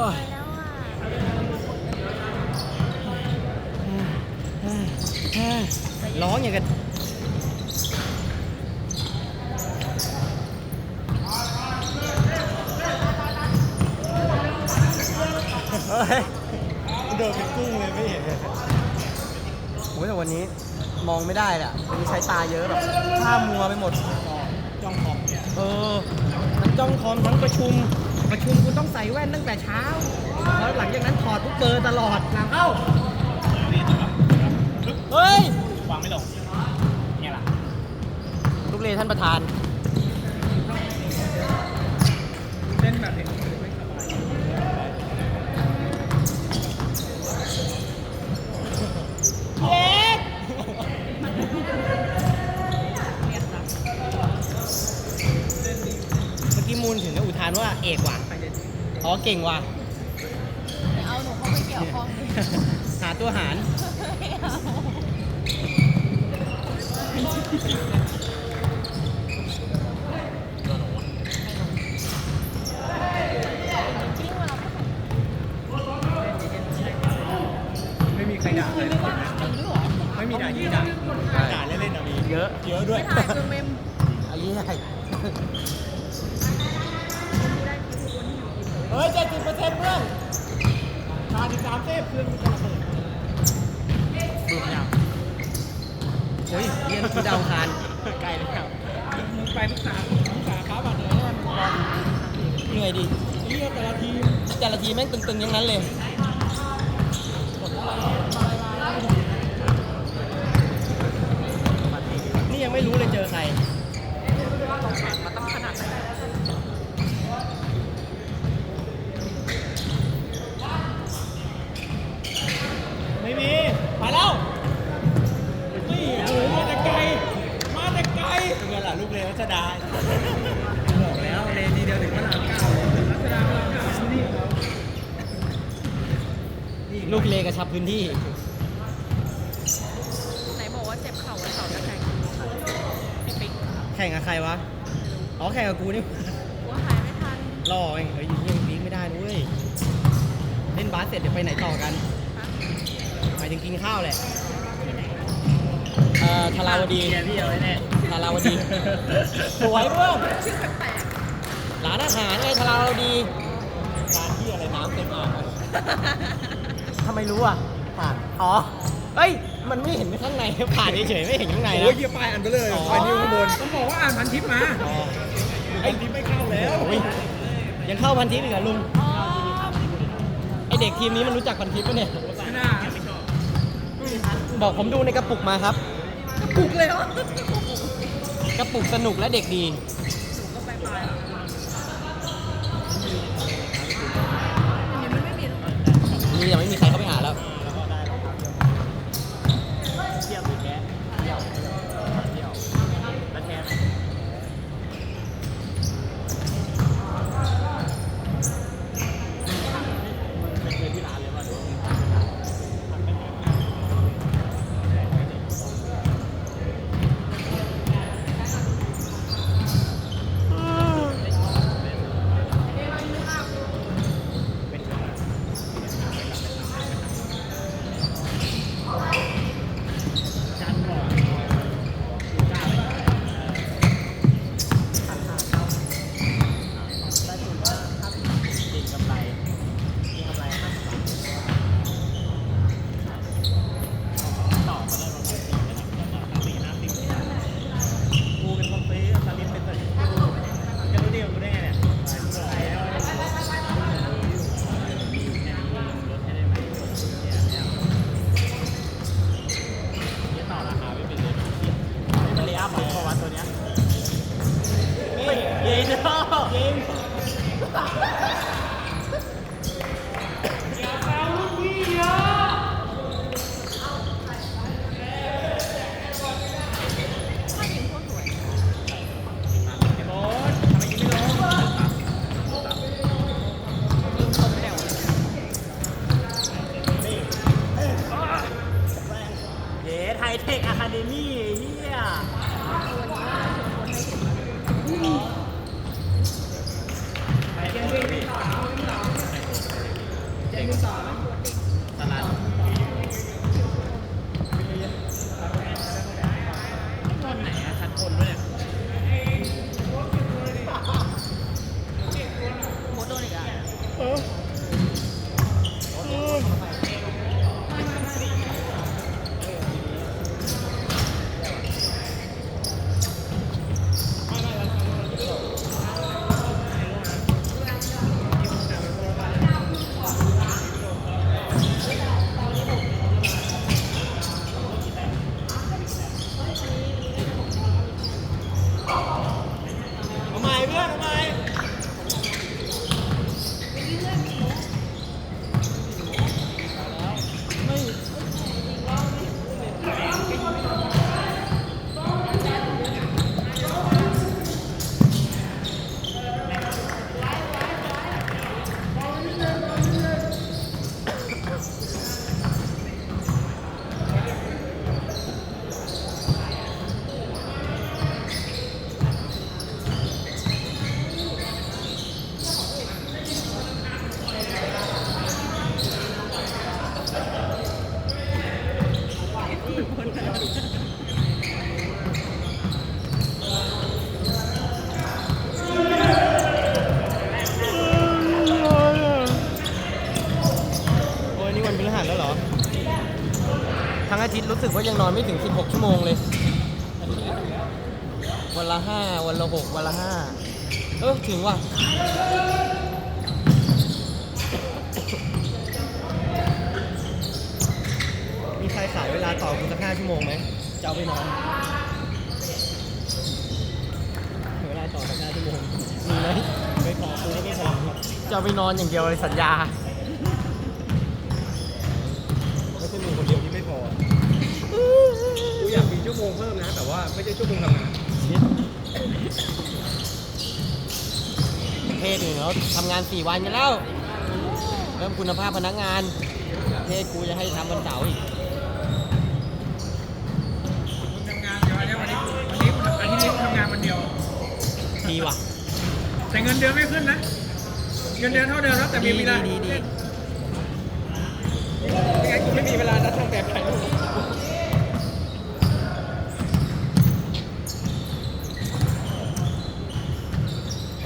อ้ยแล้วอะร้องอย่างกันเฮ้ยเดินเป็นกุ้งเลยไม่เห็นโอ้ยแต่วันนี้มองไม่ได้แหละวันนี้ใช้ตาเยอะแบบข้ามัวไปหมดจ้องคอมเนี่ยเออทั้งจ้องคอมทั้งประชุม ประชุมกูต้องใส่แว่นตั้งแต่เช้าแล้วหลังจากนั้นถอดทุกเบอร์ตลอดหลังเข้าเฮ้ยวางไม่ลงเนี่ยล่ะลูกเลท่านประธาน เล่นแบบเห็นไม่สบาย เมื่อกี้มูลถึงกับอุทานว่าเอกว่ะอ๋อเก่งว่ะเอาหนูเข้าไปเกี่ยวข้องดิหาตัวหารไม่เอาจริงว่าเราไม่ไม่มีใครด่าเลยจริงด้วยเหรอไม่มีด่ายิงด่าด่าเล่นๆนะมีเยอะเยอะด้วยถ่ายคือเมม ไอ้เหี้ย เฮ้ยเจ็ดสิบเปอร์เซ็นต์เพื่อนขาดอีกสาม เบื่อนมันจะระเบิดบึ้มยังโอ้ยเรียนคือดาวคานไกลแล้วมึงไปปรึกสาปรึกสาขาบัตรเลยให้มันเหนื่อยดิเรียกแต่ละทีมแต่ละทีแม่งตึงๆอย่างนั้นเลย นี่ยังไม่รู้เลยเจอใคร มันต้องขนาดไหน ไม่มีไปแล้วนี่โอ้โหมาแต่ไกลมาแต่ไกลเป็นไงล่ะลูกเลรัชดาบอกแล้วเลนทีเดียวถึงพระรามเก้าเลยรัชดาพระรามเก้าที่นี่เขา ลูกเลกระชับพื้นที่ ไหนบอกว่าเจ็บเข่าวันเสาร์จะแข่งไอ้ปิ๊กแข่งกับใครวะ อ๋อแข่งกับกูนี่ว่าหายไม่ทันรอเองเฮ้ยยังวิ่งไม่ได้ด้วยเล่นบาสเสร็จเดี๋ยวไปไหนต่อกันฮะหมายถึงกินข้าวแหละ ที่ไหนเอ่อทาราวดีพี่เอาไว้แน่ทาราวดี สวยเพื่อนชื่อแปลกร้านอาหารไงทาราวดีร้านที่อะไรน้ำเต็มอ่างอะ ทำไมรู้อะ ผ่าน อ๋อ เฮ้ย มันไม่เห็นข้างใน ผ่านเฉยๆไม่เห็นข้างในโอ้ยนะเกียร์ป้ายอันไปเลยอ๋อป้ายนิ้วข้างบนต้องบอกว่าอ่านพันทิปมาอ๋อไอ้ทิปไม่เข้าแล้วโอ้ยยังเข้าพันทิปอีกเหรอลุงอ๋อไอเด็กทีมนี้มันรู้จักพันทิปปะเนี่ย ไม่น่าบอกผมดูในกระปุกมาครับ ปลุกเลยเหรอกระปุกสนุกและเด็กดีก็ไปไปยังไม่มี นี้ยังไม่มีใครเข้าไปหาแล้ว เที่ยวมีแก๊สเที่ยวเที่ยวแล้วแทนไปเจอที่ร้านเลยว่าดูจันบอกกล้าไหมพันห้าเก้าได้ทุนห้าสิบเก่งกำไรเก่งกำไรห้าสิบบาทต่อมาได้ประมาณสี่ห้าสิบกูเป็นคนซื้อสลิปเป็นตัวจะรู้ดีกว่ากูได้ไงเนี่ยไปแล้วรถให้ได้ไหมเนี่ยต่อราคาไม่เป็นเลยไม่เป็นเลยอัพของวัดตัวเนี้ยเฮ้ย เย็น ไม่ถึง 16 ชั่วโมงเลย วันละ 5 วันละ 6 วันละ 5 เออถึงว่ะมีใครขายเวลาต่อกูสัก 5 ชั่วโมงไหมจะเอาไปนอนเวลาต่อสัก 5 ชั่วโมงมีไหมไม่พอกูก็ไม่พอจะเอาไปนอนอย่างเดียวเลยสัญญา ไม่ใช่มึงคนเดียว กูอยากมีชั่วโมงเพิ่มนะ แต่ว่าไม่ใช่ชั่วโมงทำงานประเทศอื่นเขาทำงาน 4 วันกันแล้ว เริ่มคุณภาพพนักงานประเทศกูจะให้ทำวันเสาร์อีกมึงทำงานเดี๋ยวอันนี้วันนี้วันนี้อาทิตย์นี้ทำงานวันเดียว ดีว่ะ แต่เงินเดือนไม่ขึ้นนะ เงินเดือนเท่าเดิมแล้วแต่มีเวลาดีดีดี ไม่งั้นกูไม่มีเวลานัดทำแบบถ่ายรูป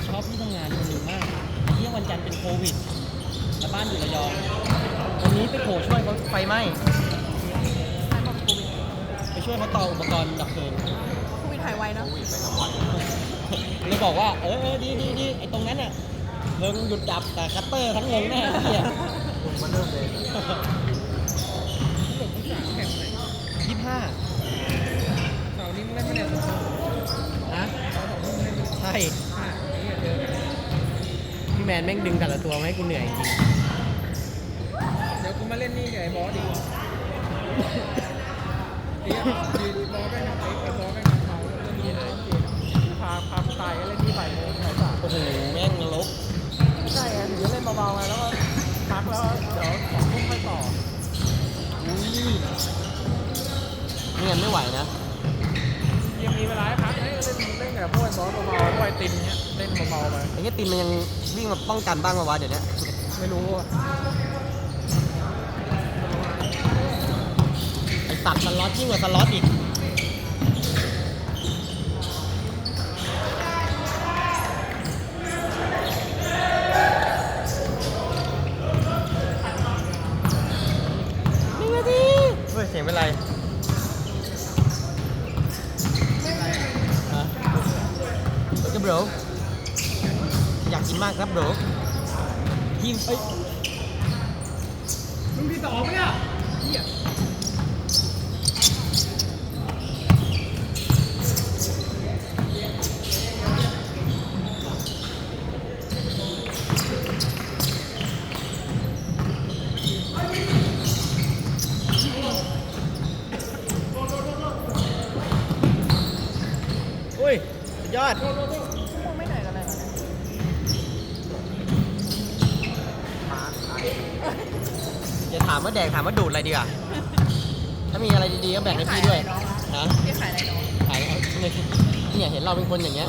ชอบที่ทำงานคนหนึ่งมากเที่ย วันจันทร์เป็นโควิดแต่บ้านอยู่ระยองวันนี้ไปโผล่ช่วยเขาไฟไหม้ใครบอกโควิดไปช่วยเขาต่ออุปกรณ์ดับเพลิงโควิดหายไวเนอะเลยบอกว่า เออเออดีดีดีไอ้ตรงนั้นน่ะเพลิงหยุดดับแต่คัตเตอร์ทั้งวงแน่เฮียมันเริ่มเลยยี่ห้าเสาร์นี้มึงเล่นไม่ได้สุดนะใช่ พี่แมนแม่งดึงแต่ละตัวมาให้กูเหนื่อยจริงเดี๋ยวกูมาเล่นนี่กับไอ้บอสดีกว่าไอ้ยืนบอสไปทำไอ้บอสไปทำเขาเล่นนี่เลยพาพาตายก็เล่นที่บ่ายโมงบ่ายสามโอ้โหแม่งนรกใช่ไงถึงจะเล่นเบาๆไงแล้วก็พักแล้วเดี๋ยวสองทุ่มค่อยต่ออุ้ยนี่ยังไม่ไหวนะยังมีเวลาให้พักให้เล่นเล่นกับพวกไอ้บอสเบาๆพวกไอ้ตินเนี้ยเล่นเบาๆไปไอ้เงี้ยตินมันยัง วิ่งมาป้องกันบ้างมาวะเดี๋ยวนี้ไม่รู้อะไอ้สัตว์สล็อตยิ่งกว่าสล็อตอีก หนึ่งนาทีเฮ้ย เสียงเป็นไรฮะโอเคบรอยากกินมากครับบร ทีมเอ้ยมึงพี่ต่อปะเนี่ยเหี้ยอุ้ยสุดยอด พวกไม่เหนื่อยกันเลยเหรอเนี่ย อย่าถาม ว่าแดกถามว่าดูดอะไรดีกว่าถ้ามีอะไรดีๆก็แบ่งให้พี่ด้วยนะพี่ขายอะไรเนาะขายเอาเนี่ยเนี่ยเห็นเราเป็นคนอย่างเงี้ย